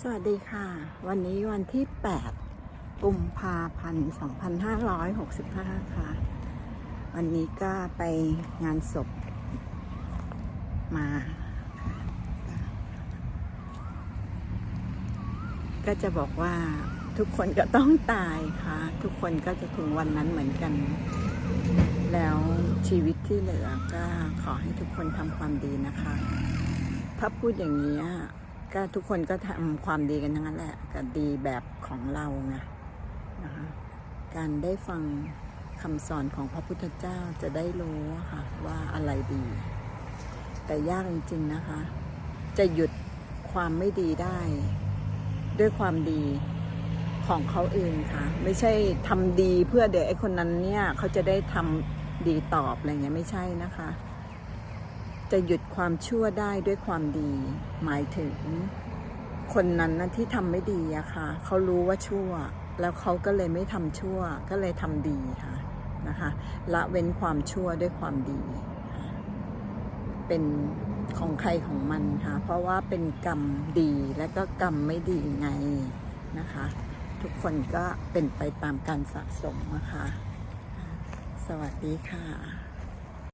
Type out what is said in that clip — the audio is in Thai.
สวัสดีค่ะ วันนี้วันที่ 8 กุมภาพันธ์ 2565 ค่ะ วันนี้ก็ไปงานศพมา ก็จะบอกว่าทุกคนก็ต้องตายค่ะ ทุกคนก็จะถึงวันนั้นเหมือนกัน แล้วชีวิตที่เหลือก็ขอให้ทุกคนทำความดีนะคะ ถ้าพูดอย่างนี้ ก็ทุกคนก็ทำความดีกันทั้งนั้นแหละก็ดีแบบของเราไงนะคะการได้ฟังคำสอนของพระพุทธเจ้าจะได้รู้ค่ะว่าอะไรดี แต่ยากจริงๆนะคะ จะหยุดความไม่ดีได้ ด้วยความดีของเขาเองค่ะ ไม่ใช่ทำดีเพื่อเดี๋ยวไอ้คนนั้นเนี่ยเขาจะได้ทำดีตอบอะไรเงี้ยไม่ใช่นะคะ จะหยุดความชั่วได้ด้วยความดี หมายถึง คนนั้นนะที่ทำไม่ดีอะค่ะเขารู้ว่าชั่ว แล้วเขาก็เลยไม่ทำชั่ว ก็เลยทำดีค่ะนะคะละเว้นความชั่วด้วยความดี เป็นของใครของมันค่ะ เพราะว่าเป็นกรรมดีและก็กรรมไม่ดีไงนะคะ ทุกคนก็เป็นไปตามการสะสมนะคะ สวัสดีค่ะ